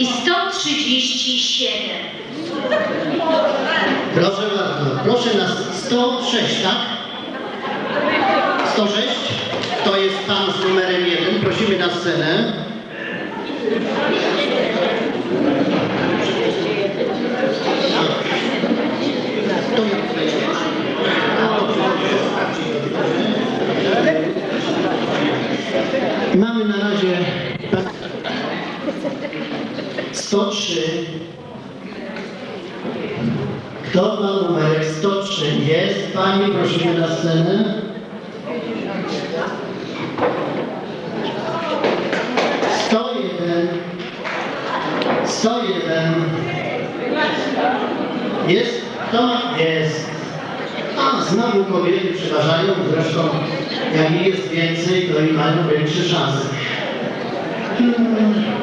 i sto trzydzieści siedem. Proszę bardzo, proszę nas 106, tak? 106, to jest pan z numerem 1, prosimy na scenę. To ja tutaj. Mamy na razie 103 kto ma numerek 103? Jest Pani, prosimy na scenę. Sto jeden. Sto jeden. Jest? Kto? Jest. A znowu kobiety przeważają, zresztą jak ich jest więcej, to i mają większe szanse.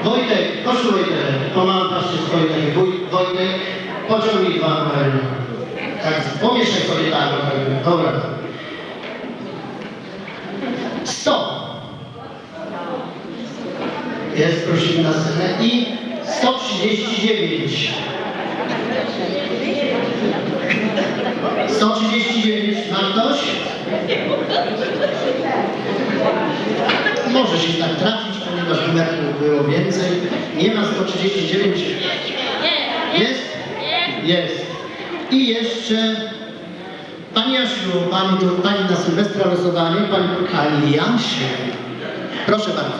Wojtek, proszę Wojtek, pomagam patrzcie Wojtek, Wój- Wojtek, pociągnij dwa numery. Tak, pomieszaj sobie tak, dobra. 100. Jest, prosimy na scenę. I 139. 139 ma ktoś? Może się tak trafić, ponieważ numerów było więcej. Nie ma 139. Jest? Jest. I jeszcze Pani Jasiu, Pani, tu, pani na Sylwestra losowanie, Pani, Pani. Proszę bardzo.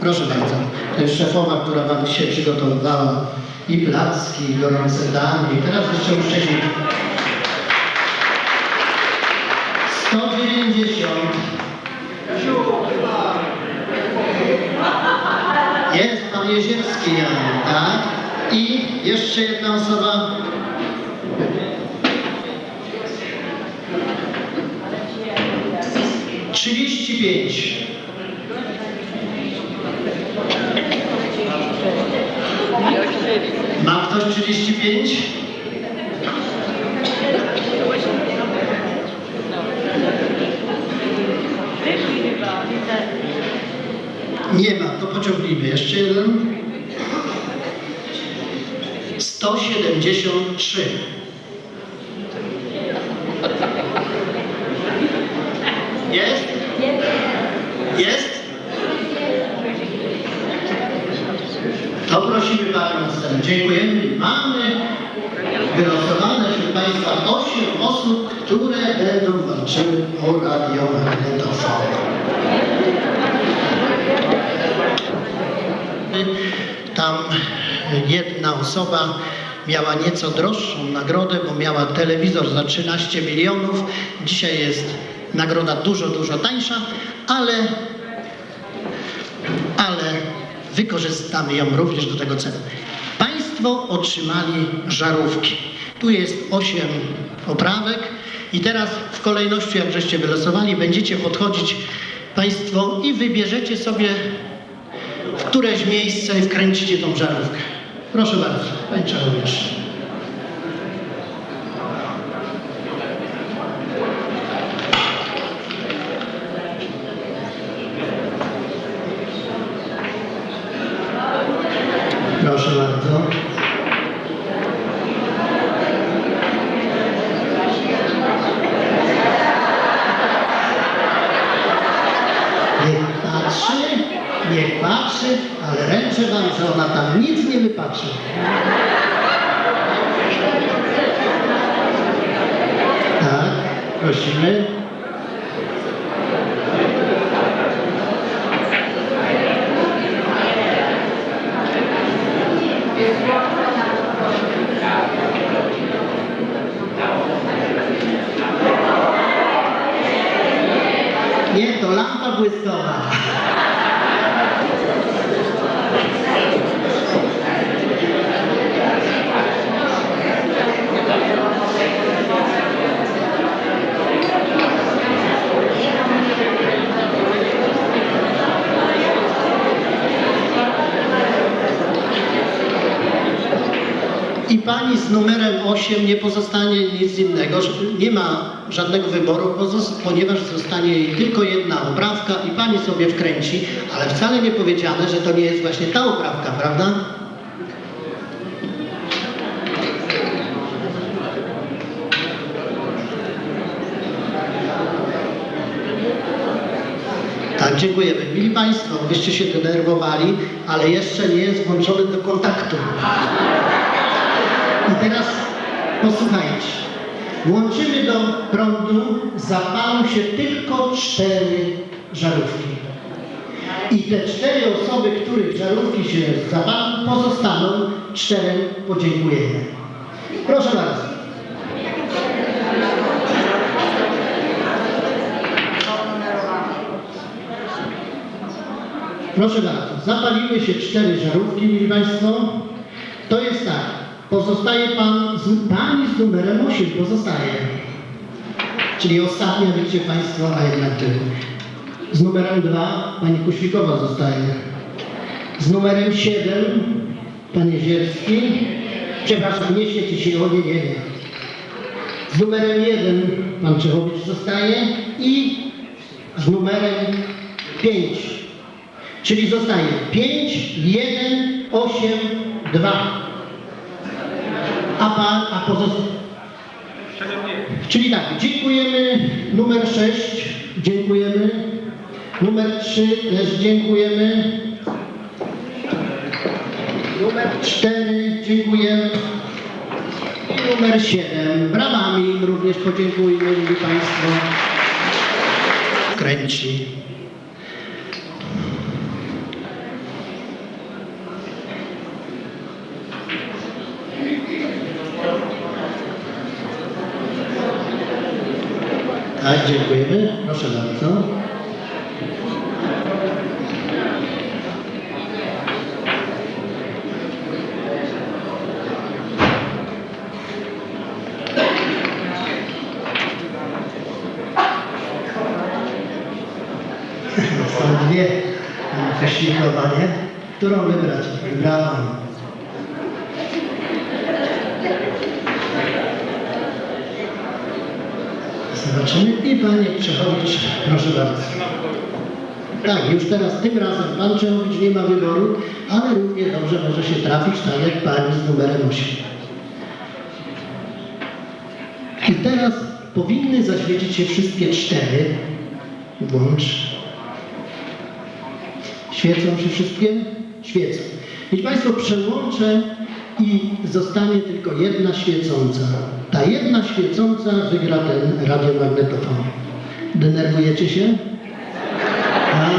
Proszę bardzo. To jest szefowa, która Wam się przygotowywała i placki, i gorące danie. I teraz jeszcze uszczęśliw. 190. Jest pan Jezierski Jan, tak? I jeszcze jedna osoba. Trzydzieści pięć. Ma ktoś trzydzieści pięć? Nie ma, to pociągnijmy. Jeszcze jeden. 173. Jest? Jest? To prosimy Panią na scenę. Dziękujemy. Mamy wylosowane wśród Państwa 8 osób, które będą walczyły o radiomagnetofon. Tam jedna osoba miała nieco droższą nagrodę, bo miała telewizor za 13 milionów. Dzisiaj jest nagroda dużo, dużo tańsza, ale, ale wykorzystamy ją również do tego celu. Państwo otrzymali żarówki. Tu jest 8 poprawek i teraz w kolejności, jak żeście wylosowali, będziecie podchodzić Państwo i wybierzecie sobie któreś miejsce i wkręcicie tą żarówkę. Proszę bardzo, Panie Czarowicz. Proszę bardzo. Niech patrzy, niech patrzy, ale ręczę wam, że ona tam nic nie wypatrzy. Tak, prosimy. Numerem 8 nie pozostanie nic innego, nie ma żadnego wyboru, ponieważ zostanie jej tylko jedna oprawka i pani sobie wkręci, ale wcale nie powiedziane, że to nie jest właśnie ta oprawka, prawda? Tak, dziękujemy. Mili Państwo, byście się denerwowali, ale jeszcze nie jest włączony do kontaktu. Teraz posłuchajcie. Włączymy do prądu, zapalą się tylko cztery żarówki. I te cztery osoby, których żarówki się zapalą, pozostaną czterem podziękujemy. Proszę bardzo. Proszę bardzo, zapaliły się cztery żarówki, mili Państwo. To jest tak, pozostaje Pan, z, Pani z numerem 8 pozostaje. Czyli ostatnia, widzicie Państwo, a jednak Ty. Z numerem 2 Pani Kuświkowa zostaje. Z numerem 7 Pan Jezierski. Przepraszam, nie świeci się, o nie, nie, nie. Z numerem 1 Pan Czechowicz zostaje i z numerem 5 Czyli zostaje 5, 1, 8, 2. A pan, a pozostaje. Czyli tak, dziękujemy. Numer 6, dziękujemy. Numer 3 też dziękujemy. Numer 4, dziękujemy. I numer 7, brawami również podziękujmy, Państwo. Kręci. Tak, dziękujemy. Proszę bardzo. Są dwie kaśnikowanie. Którą wybrać? Wybrałam. I Panie Czechowicz, proszę bardzo. Tak, już teraz tym razem Pan Czechowicz nie ma wyboru, ale równie dobrze może się trafić tak jak Pani z numerem 8. I teraz powinny zaświecić się wszystkie cztery. Włącz. Świecą się wszystkie? Świecą. Wiecie Państwo, przełączę i zostanie tylko jedna świecąca. Jedna świecąca wygra ten radiomagnetofon. Denerwujecie się? A,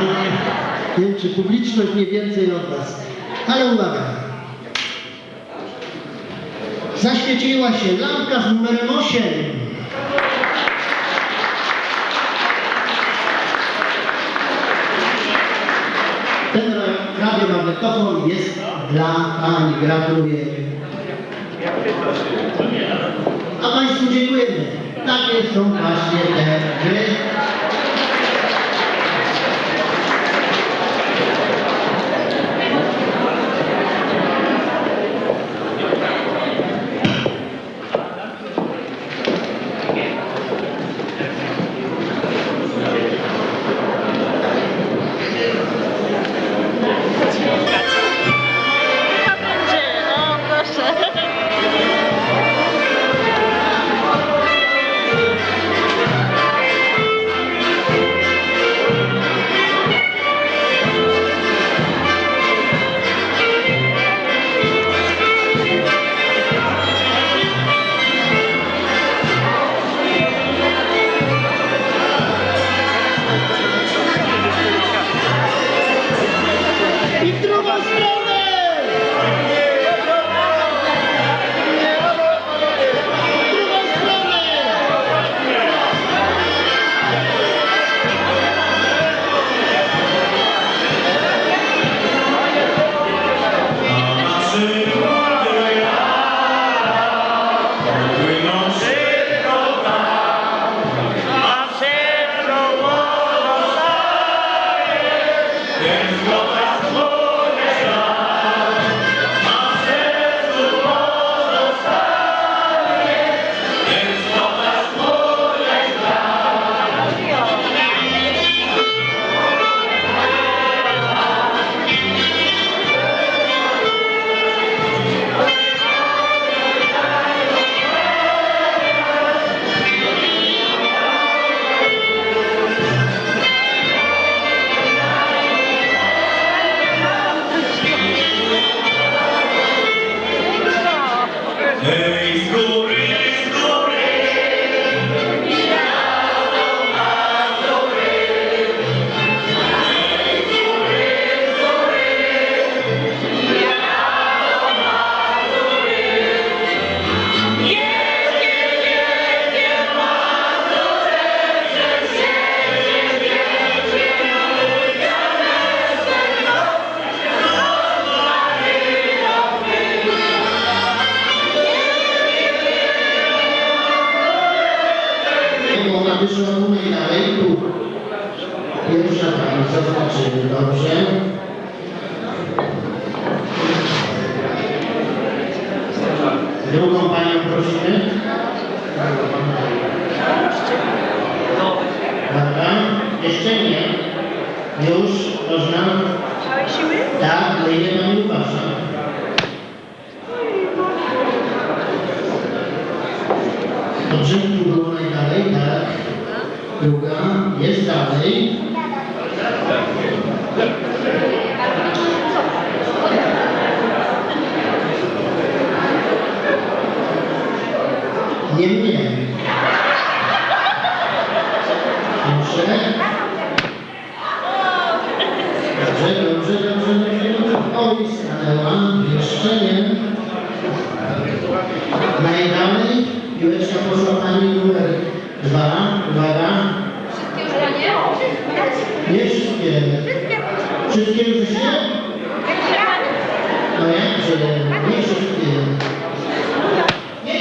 wiem, czy publiczność nie więcej od Was. Ale uwaga. Zaświeciła się lampka z numerem 8. Ten radiomagnetofon jest dla Pani. Gratuluję. A Państwu dziękujemy. Takie są właśnie te gry. zaznaczymy dobrze. Drugą panią prosimy. Dobra, jeszcze nie. Już można? Tak, ale nie pani uważa. Dobrze, tu było najdalej, tak? Druga. Mnie. Dobrze. Dobrze, dobrze, dobrze, dobrze, dobrze. O, i stanęła. Jeszcze nie. Najdalej. Piłeczka poszła pani numer dwa. Uwaga. Nie wszystkie. Wszystkie już się? No jakże? Nie wszystkie. Nie